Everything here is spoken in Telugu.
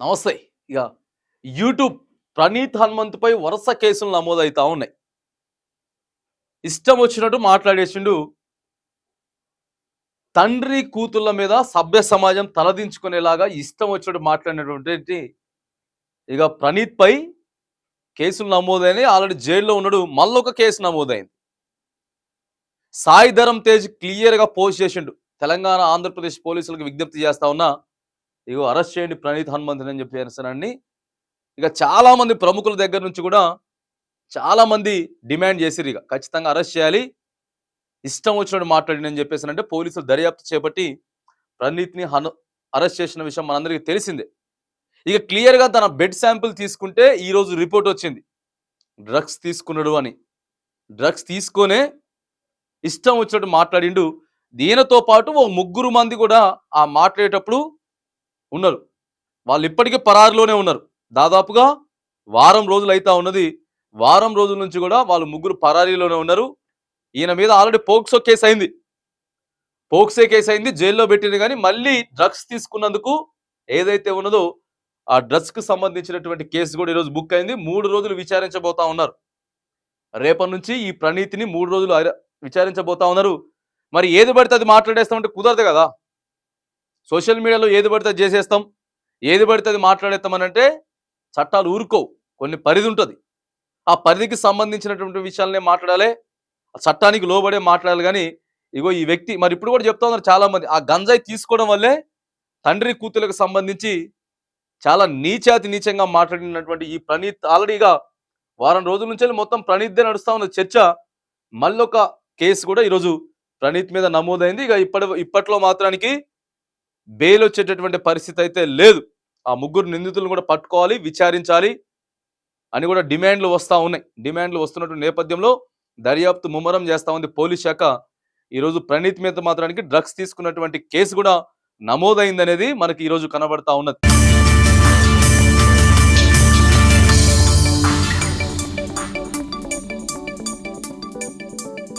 నమస్తే. ఇక యూట్యూబ్ ప్రణీత్ హనుమంతుపై వరుస కేసులు నమోదవుతా ఉన్నాయి. ఇష్టం వచ్చినట్టు మాట్లాడేసిండు. తండ్రి కూతుళ్ళ మీద సభ్య సమాజం తలదించుకునేలాగా ఇష్టం వచ్చినట్టు మాట్లాడినటువంటి ఇక ప్రణీత్పై కేసులు నమోదైనాయి. ఆల్రెడీ జైల్లో ఉన్నాడు. మళ్ళొక కేసు నమోదైంది. సాయిధరం తేజ్ క్లియర్గా పోస్ట్ చేసిండు. తెలంగాణ ఆంధ్రప్రదేశ్ పోలీసులకు విజ్ఞప్తి చేస్తా ఉన్నా ఇగో అరెస్ట్ చేయండి ప్రణీత్ హనుమంతుని అని చెప్పి అనేసానని ఇక చాలామంది ప్రముఖుల దగ్గర నుంచి కూడా చాలామంది డిమాండ్ చేసిరు ఇక. ఖచ్చితంగా అరెస్ట్ చేయాలి. ఇష్టం వచ్చినట్టు మాట్లాడి అని చెప్పేసి అంటే పోలీసులు దర్యాప్తు చేపట్టి ప్రణీత్ని హను అరెస్ట్ చేసిన విషయం మనందరికీ తెలిసిందే. ఇక క్లియర్గా తన బెడ్ శాంపిల్ తీసుకుంటే ఈరోజు రిపోర్ట్ వచ్చింది. డ్రగ్స్ తీసుకున్నాడు అని. డ్రగ్స్ తీసుకొనే ఇష్టం వచ్చినట్టు మాట్లాడిండు. దీనితో పాటు ఓ ముగ్గురు మంది కూడా ఆ మాట్లాడేటప్పుడు ఉన్నారు. వాళ్ళు ఇప్పటికీ పరారులోనే ఉన్నారు. దాదాపుగా వారం రోజులు అయితే ఉన్నది. వారం రోజుల నుంచి కూడా వాళ్ళు ముగ్గురు పరారీలోనే ఉన్నారు. ఈయన మీద ఆల్రెడీ పోక్సో కేసు అయింది. పోక్సో కేసు అయింది జైల్లో పెట్టింది కానీ మళ్ళీ డ్రగ్స్ తీసుకున్నందుకు ఏదైతే ఉన్నదో ఆ డ్రగ్స్కి సంబంధించినటువంటి కేసు కూడా ఈరోజు బుక్ అయింది. మూడు రోజులు విచారించబోతా ఉన్నారు. రేపటి నుంచి ఈ ప్రణీతిని మూడు రోజులు విచారించబోతా ఉన్నారు. మరి ఏది పడితే అది మాట్లాడేస్తామంటే కుదరదు కదా? సోషల్ మీడియాలో ఏది పడితే అది చేసేస్తాం. ఏది పడితే అది మాట్లాడేస్తామని అంటే చట్టాలు ఊరుకోవు. కొన్ని పరిధి ఉంటుంది. ఆ పరిధికి సంబంధించినటువంటి విషయాలనే మాట్లాడాలి. చట్టానికి లోబడే మాట్లాడాలి కానీ ఇగో ఈ వ్యక్తి మరి ఇప్పుడు కూడా చెప్తా ఉన్నారు చాలా మంది ఆ గంజాయి తీసుకోవడం వల్లే తండ్రి కూతులకు సంబంధించి చాలా నీచాతి నీచంగా మాట్లాడినటువంటి ఈ ప్రణీత్ ఆల్రెడీగా వారం రోజుల నుంచి మొత్తం ప్రణీత్దే నడుస్తూ ఉన్న చర్చ. మళ్ళొక కేసు కూడా ఈరోజు ప్రణీత్ మీద నమోదైంది. ఇక ఇప్పటి ఇప్పట్లో మాత్రానికి బెయిల్ వచ్చేటటువంటి పరిస్థితి అయితే లేదు. ఆ ముగ్గురు నిందితులను కూడా పట్టుకోవాలి విచారించాలి అని కూడా డిమాండ్లు వస్తూ ఉన్నాయి. డిమాండ్లు వస్తున్నటువంటి నేపథ్యంలో దర్యాప్తు ముమ్మరం చేస్తూ ఉంది పోలీస్ శాఖ. ఈరోజు ప్రణీత్ మీద మాత్రానికి డ్రగ్స్ తీసుకున్నటువంటి కేసు కూడా నమోదైందనేది మనకి ఈరోజు కనబడతా ఉన్నది.